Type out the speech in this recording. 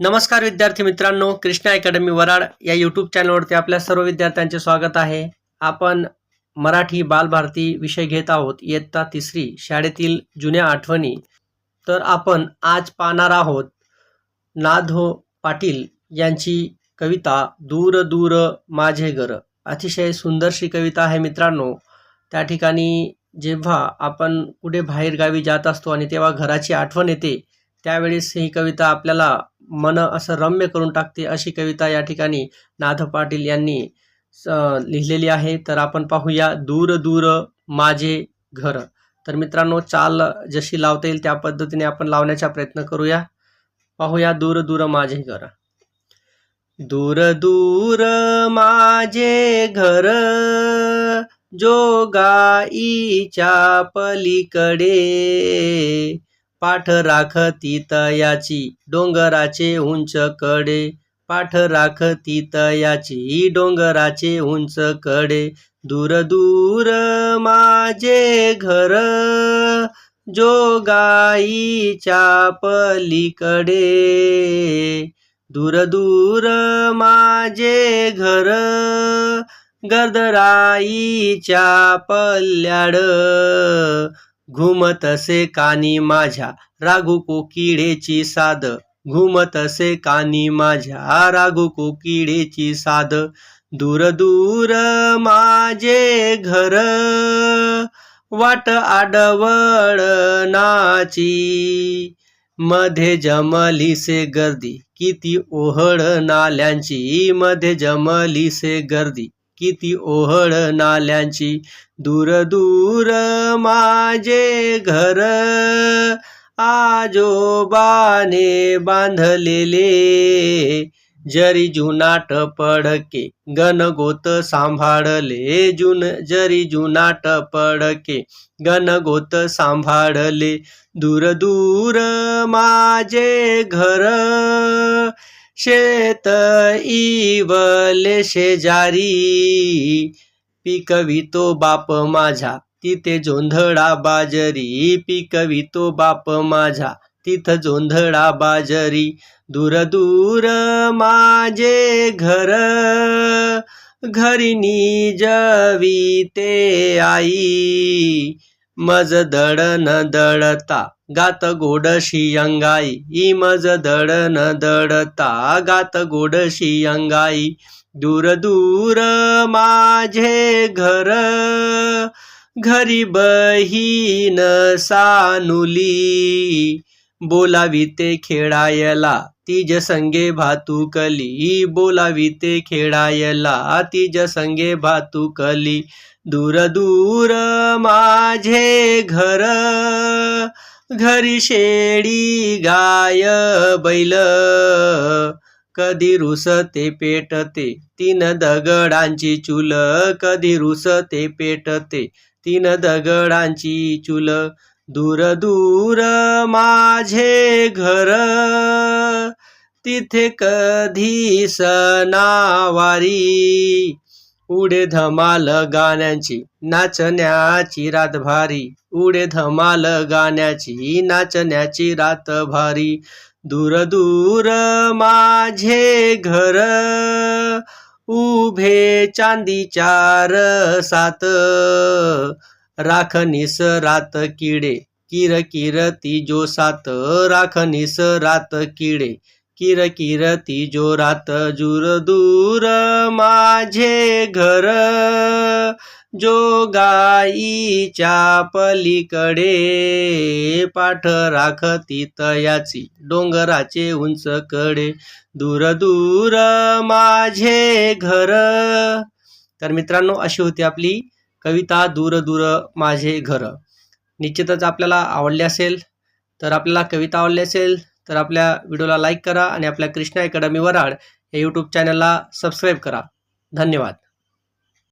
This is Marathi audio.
नमस्कार विद्यार्थी मित्रांनो कृष्णा अकॅडमी वराड या यूट्यूब चॅनलवरती आपल्या सर्व विद्यार्थ्यांचे स्वागत आहे. आपण मराठी बालभारती विषय घेत आहोत इयत्ता तिसरी शाळेतील जुन्या आठवणी. तर आपण आज पाहणार आहोत नाधो पाटील यांची कविता दूर दूर माझे घर. अतिशय सुंदरशी कविता आहे मित्रांनो. त्या ठिकाणी जेव्हा आपण कुठे बाहेरगावी जात असतो आणि तेव्हा घराची आठवण येते त्यावेळेस ही कविता आपल्याला मन असं रम्य करून टाकते अशी कविता या ठिकाणी नाथ पाटील यांनी लिहिलेली आहे. तर आपण पाहूया दूर दूर माझे घर. तर मित्रांनो चाल जशी लावता येईल त्या पद्धतीने आपण लावण्याचा प्रयत्न करूया. पाहूया दूर दूर माझे घर. दूर दूर माझे घर जोगाईच्या पलीकडे पाठ राखती तयाची. डोंगराचे उंच कडे. पाठ राखती तयाची. डोंगराचे उंच कडे. दूर दूर माझे घर. जोगाईच्या पलीकडे. दूर दूर माझे घर. गदराईच्या पल्ल्याड घुमतसे कानी माझ्या. राघू कोकिडेची साद. घुमतसे कानी माझ्या. राघू कोकिडेची साध दूर दूर माझे घर. वाट आडवळ नाची. मध्ये जमलीसे गर्दी. किती ओहळ नाल्यांची. मध्ये जमलीसे गर्दी. किती ओहळ नाल्यांची. दूर दूर माझे घर. आजोबाने बांधलेले. जरी जुनाट पडके गणगोत सांभाळले. जुन जरी जुनाट पडके गणगोत सांभाळले. दूर दूर माझे घर. शेत इवले शेजारी पिकवितो बाप माझा तिथे जोंधळा बाजरी. पिकवितो बाप माझा तिथं जोंधळा बाजरी. दूर दूर माझे घर घरी निजविते आई. मज दळण दळता गात गोडशी अंगाई इमज दड न दडता गात गोडशी अंगाई दूर दूर माझे घर. घरी बहीण सानुली बोलावीते खेळायला. तिज संगे भातुकली बोलाविते खेळायला. तिज संगे भातुकली दूर दूर माझे घर. घरी शेळी गाय बैल. कधी रुसते पेटते तीन दगडांची चूल. कधी रुसते पेटते तीन दगडांची चूल. दूर दूर माझे घर. तिथे कधी सणावारी. उडे धमाल गाण्याची नाचण्याची रात भारी उडे धमाल गाण्याची नाचण्याची रात भारी दूर दूर माझे घर उभे चांदीचार सात राखनीस रात किडे किर किर ती जो सात राखनीस रात किडे किर किर ती जो रात जुर दूर माझे घर जो गाईच्या पलीकडे पाठ राखती तयाची डोंगराचे उंच कडे. दूर दूर माझे घर. तर मित्रांनो अशी होती आपली कविता दूर दूर माझे घर. निश्चितच आपल्याला आवडली असेल. तर आपल्याला कविता आवडली असेल तर आपल्या व्हिडिओला लाईक करा आणि आपल्या कृष्णा अकॅडमी वराड या यूट्यूब चॅनलला सबस्क्राईब करा. धन्यवाद.